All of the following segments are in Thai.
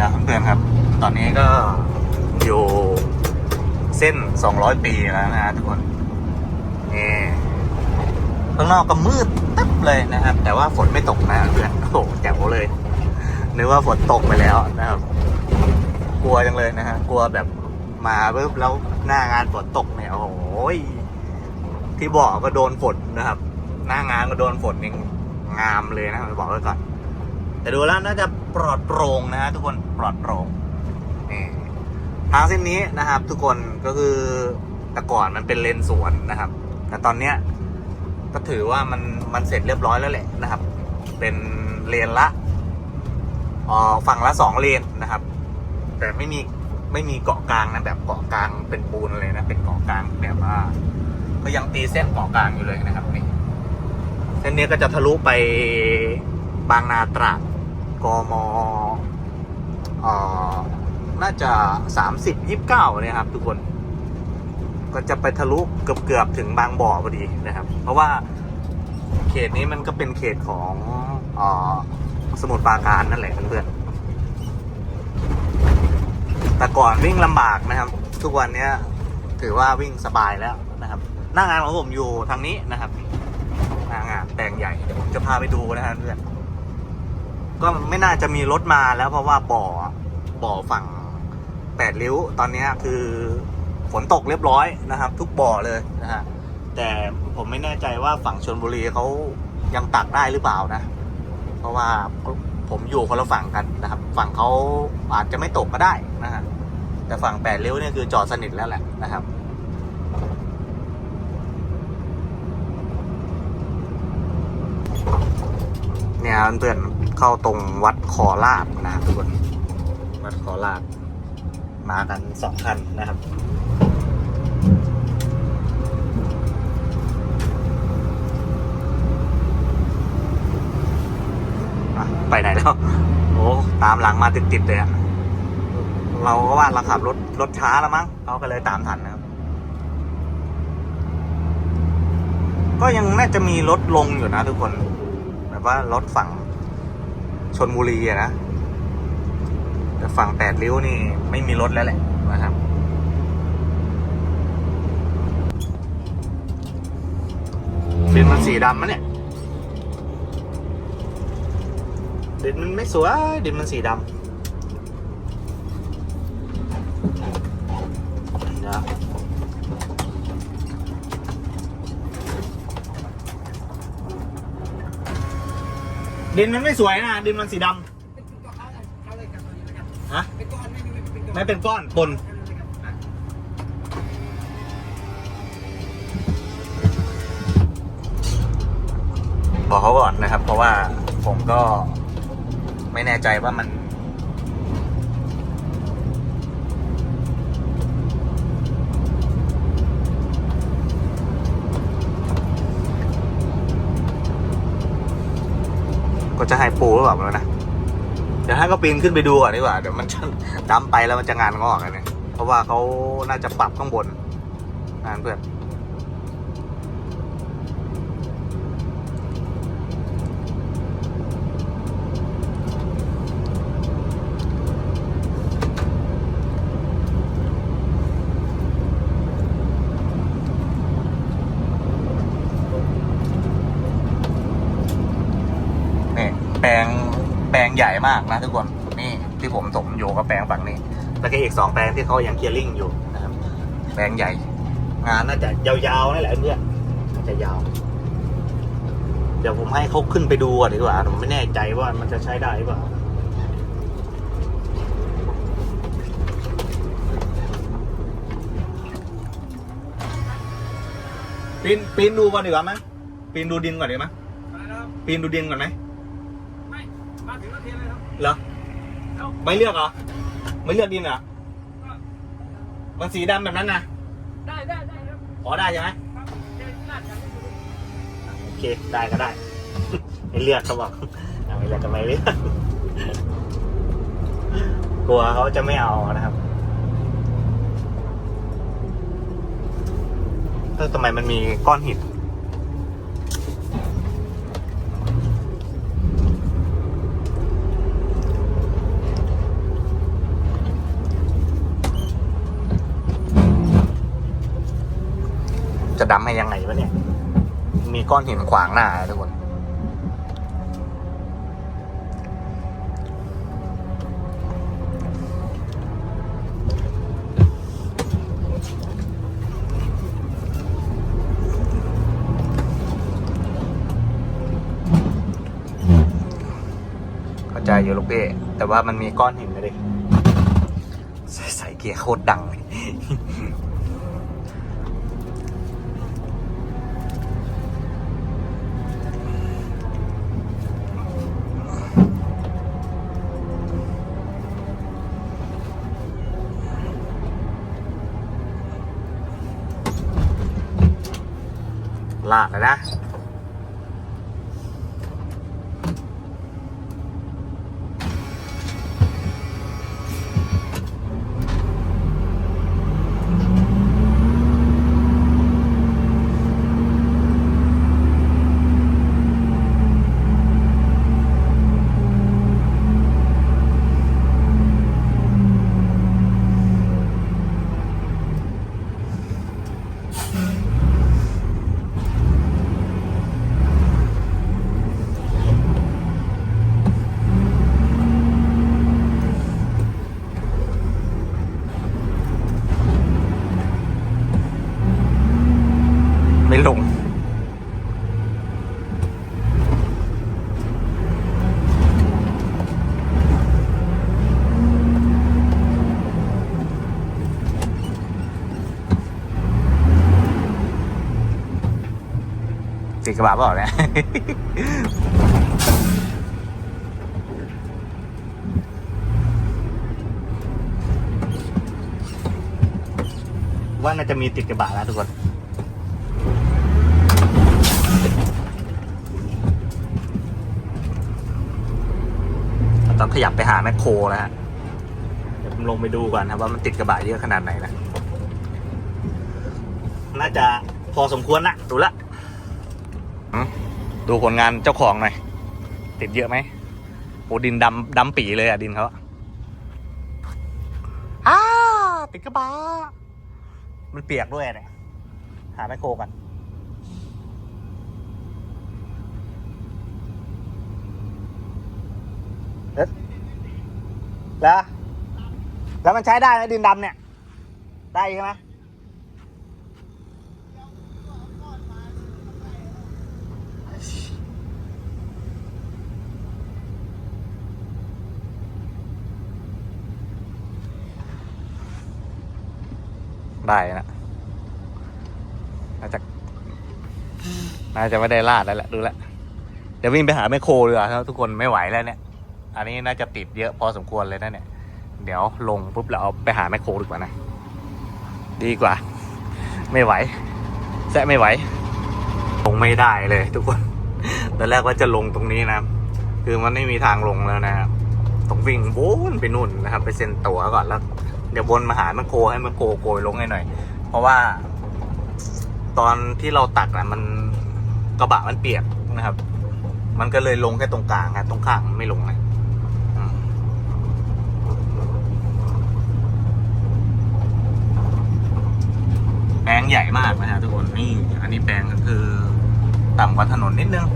นะเพื่อนๆครับ ตอนนี้ก็อยู่เส้น 200 ปีแล้วนะฮะทุกคนนี่ข้างนอกก็มืดตึ๊บเลยนะครับ แต่ว่าฝนไม่ตกนะเพื่อนโอ้โหแจ๋วเลยนึกว่าฝนตกไปแล้วนะครับ กลัวจังเลยนะฮะกลัวแบบมาปุ๊บแล้วหน้างานฝนตกเนี่ยโอ้โหที่บอกก็โดนฝนนะครับ หน้างานก็โดนฝนเองงามเลยนะบอกไว้ก่อน แต่ดูแล้วน่าจะปลอดโปร่งนะฮะทุกคนปลอดโปร่งนี่ทางเส้นนี้นะครับ ทุกคนก็คือแต่ก่อนมันเป็นเลนสวนนะครับ แต่ตอนเนี้ยก็ถือว่ามันมันเสร็จเรียบร้อยแล้วแหละนะครับ เป็นเลนละอ๋อฝั่งละสองเลนนะครับ แต่ไม่มีไม่มีเกาะกลางนะแบบเกาะกลางเป็นปูนเลยนะเป็นเกาะกลางแบบว่า ก็ยังตีเส้นเกาะกลางอยู่เลยนะครับนี่เส้นนี้ก็จะทะลุไปบางนาตราด กมอ่อน่าจะสามสิบยี่สิบเก้าเนี่ยครับ ทุกคนก็จะไปทะลุเกือบเกือบๆถึงบางบ่อพอดีนะครับ เพราะว่าเขตนี้มันก็เป็นเขตของอสมุทรปราการนั่นแหละเพื่อนๆแต่ก่อนวิ่งลำบากนะครับ ทุกวันนี้ถือว่าวิ่งสบายแล้วนะครับ หน้างานของผมอยู่ทางนี้นะครับหน้างานแปลงใหญ่เดี๋ยวผมจะพาไปดูนะครับเพื่อน ก็ไม่น่าจะมีรถมาแล้วเพราะว่าบ่อบ่อฝั่งแปดริ้วตอนนี้คือฝนตกเรียบร้อยนะครับ ทุกบ่อเลยนะฮะแต่ผมไม่แน่ใจว่าฝั่งชนบุรีเขายังตักได้หรือเปล่านะ เพราะว่าผมอยู่คนละฝั่งกันนะครับ ฝั่งเขาอาจจะไม่ตกก็ได้นะฮะแต่ฝั่งแปดริ้ยวเนี่ยคือจอดสนิทแล้วแหละนะครับ เนี่ยเพื่อน เข้าตรงวัดขอลาบนะครับทุกคน วัดขอลาบมากันสองคันนะครับอะไปไหนแล้ว โอ้ตามหลังมาติดๆเลยอะเราก็ว่าเราขับรถรถช้าแล้วมั้งเขาก็เลยตามทันนะครับ ก็ยังน่าจะมีรถลงอยู่นะทุกคน แบบว่ารถฝั่ง ชนบุรีอะนะแต่ฝั่งแปดริ้วนี่ไม่มีรถแล้วแหละนะครับฟิล์มมันสีดำมะเนี่ยดินมันไม่สวยดินมันสีดำนะ ดินมันไม่สวยนะดินมันสีดำฮะไม่เป็นก้อนปนบอกเขาก่อนนะครับ เพราะว่าผมก็ไม่แน่ใจว่ามัน ก็จะให้ปูหรือเปล่าแล้วนะเดี๋ยวให้ก็ปีนขึ้นไปดูก่อนดีกว่าเดี๋ยวมันจะดำไปแล้วมันจะงานงอกอะเนี่ยเพราะว่าเขาน่าจะปรับข้างบนงานเพื่อนแปลงแปลง ใหญ่มากนะทุกคนนี่ที่ผมถมอยู่ก็แปลงฝั่งนี้แล้วก็อีกสองแปลงที่เขายังเคลียร์ลิงอยู่นะครับแปลงใหญ่ งานน่าจะยาวๆนั่นแหละเพื่อนน่าจะยาว เดี๋ยวผมให้เขาขึ้นไปดูก่อนดีกว่าผมไม่แน่ใจว่ามันจะใช้ได้หรือเปล่าปีนปีนดูก่อนดีกว่าไหมปีนดูดินก่อนดีไหมปีนดูดินก่อนไหมไม่มาถึงนาที เลยครับเหรอเอาไม่เลือกเหรอไม่เลือกดินเหรอมันสีดำแบบนั้นนะได้ได้ได้ครับขอได้ใช่ไหมครับเจอที่ลาดยางไม่ถูกโอเคได้ก็ได้ไม่เลือกเขาบอกเอาไม่เลือกก็ไม่เลือกกลัวเขาจะไม่เอานะครับเออทำไมมันมีก้อนหิน ดำให้ยังไงวะเนี่ย มีก้อนหินขวางหน้าทุกคน เข้าใจอยู่ลูกเป้แต่ว่ามันมีก้อนหินนะดิใส่เกียร์โคตรดังเลย ลากเลยนะ ระบะเปล่าเนี่ย ว่าน่าจะมีติดกระบะแล้วทุกคน ต้องขยับไปหาแมคโครแล้วฮะ เดี๋ยวผมลงไปดูก่อนครับว่ามันติดกระบะเยอะขนาดไหนนะ น่าจะพอสมควรละดูละ ดูผลงานเจ้าของหน่อย ติดเยอะไหมโอ้ดินดำดำปีเลยอะดินเขาอ้าติดกระบะมันเปียกด้วยเนี่ยหาแมคโครกันแล้วแล้วมันใช้ได้ไหมดินดำเนี่ย ได้ใช่ไหม ได้นะน่าจะน่าจะไม่ได้ลาดแล้วแหละดูแลเดี๋ยววิ่งไปหาแมคโคดีกว่าครับทุกคนไม่ไหวแล้วเนี่ย อันนี้น่าจะติดเยอะพอสมควรเลยนะเนี่ย เดี๋ยวลงปุ๊บแล้วเอาไปหาแมคโคดีกว่านะ ดีกว่า ไม่ไหวแซะไม่ไหว ลงไม่ได้เลย ทุกคนตอนแรกว่าจะลงตรงนี้นะ คือมันไม่มีทางลงแล้วนะครับต้องวิ่งวนไปนู่นนะครับ ไปเซ็นตั๋วก่อนแล้ว เดี๋ยววนมาหาแมคโครให้แมคโครโกยลงให้หน่อย เพราะว่า ตอนที่เราตักอะมันกระบะมันเปียกนะครับ มันก็เลยลงแค่ตรงกลางครับตรงข้างไม่ลงนะแปลงใหญ่มากนะฮะทุกคนนี่อันนี้แปลงก็คือต่ำกว่าถนนนิดนึง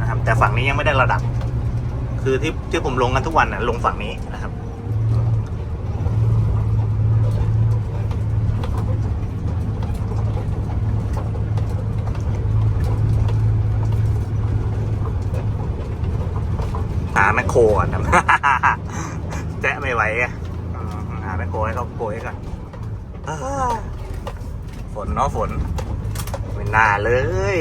นะครับ แต่ฝั่งนี้ยังไม่ได้ระดับ คือที่ที่ผมลงกันทุกวันนะลงฝั่งนี้นะครับ แมคโครก่อนนะ แจ๊ะไม่ไหวอะหาแมคโครให้เขาโกยก่อนฝนเนาะฝนไม่น่าเลย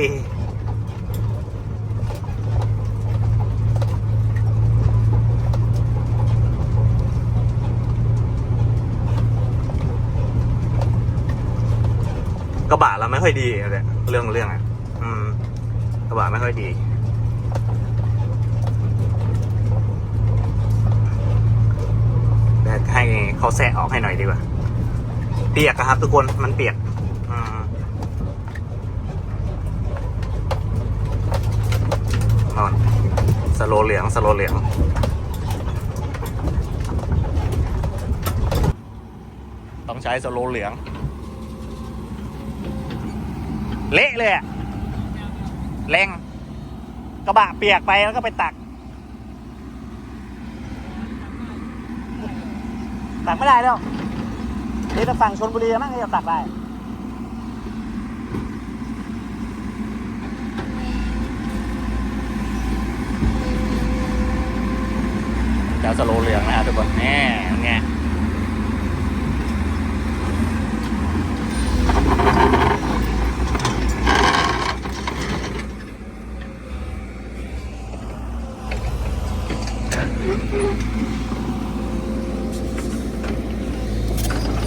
กระบะเราไม่ค่อยดีเลยเรื่องเรื่องอะ อืม กระบะไม่ค่อยดี เดี๋ยว ให้เขาแซะออกให้หน่อยดีกว่า เปียกครับ ทุกคนมันเปียกอนอนสโลเหลืองสโลเหลืองต้องใช้สโลเหลือง เละเลยอะแรงกระบะเปียกไปแล้วก็ไปตัก ตักไม่ได้แล้วนี่ถ้าฝั่งชนบุรีมั้งจะตักได้เจ้าสโลเหลืองนะฮะทุกคนแน่ไง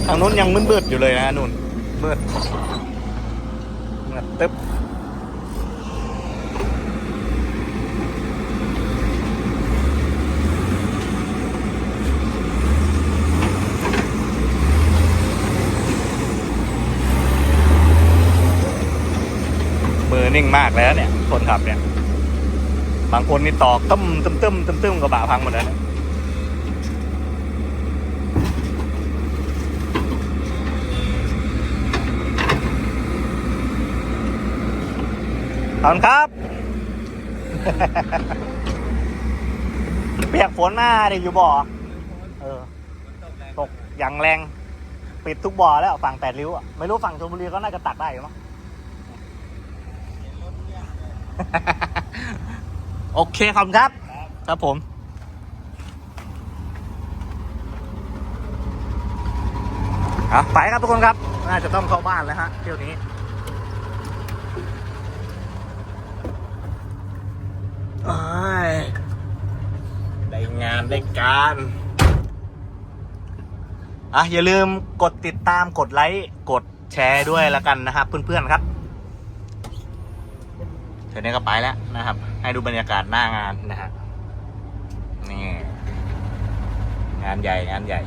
ทางนู้นยังมืดๆอยู่เลยนะนุ่นมืดมืดตึ๊บมือนิ่งมากแล้วเนี่ย คนขับเนี่ย บางคนนี่ตอกตึ้มตึ้มตึ้มตึ้มตึ้มกระบะพังหมดแล้วเนี่ย ขอบคุณครับ เปียกฝนมาเดี๋ยวอยู่บ่อ เออ ตกอย่างแรง ปิดทุกบ่อแล้วฝั่งแปดริ้วอะไม่รู้ฝั่งชลบุรีก็น่าจะตักได้อยู่มั้งโอเคขอบคุณครับ ครับผมไปครับทุกคนครับ น่าจะต้องเข้าบ้านแล้วฮะเที่ยวนี้ โอ้ยได้ งานการ อะ อย่าลืมกดติดตามกดไลค์ กดแชร์ด้วยแล้วกันนะครับ เพื่อนๆครับเธอเนี้ก็ไปแล้วนะครับ ให้ดูบรรยากาศหน้างานนะฮะนี่ งานใหญ่งานใหญ่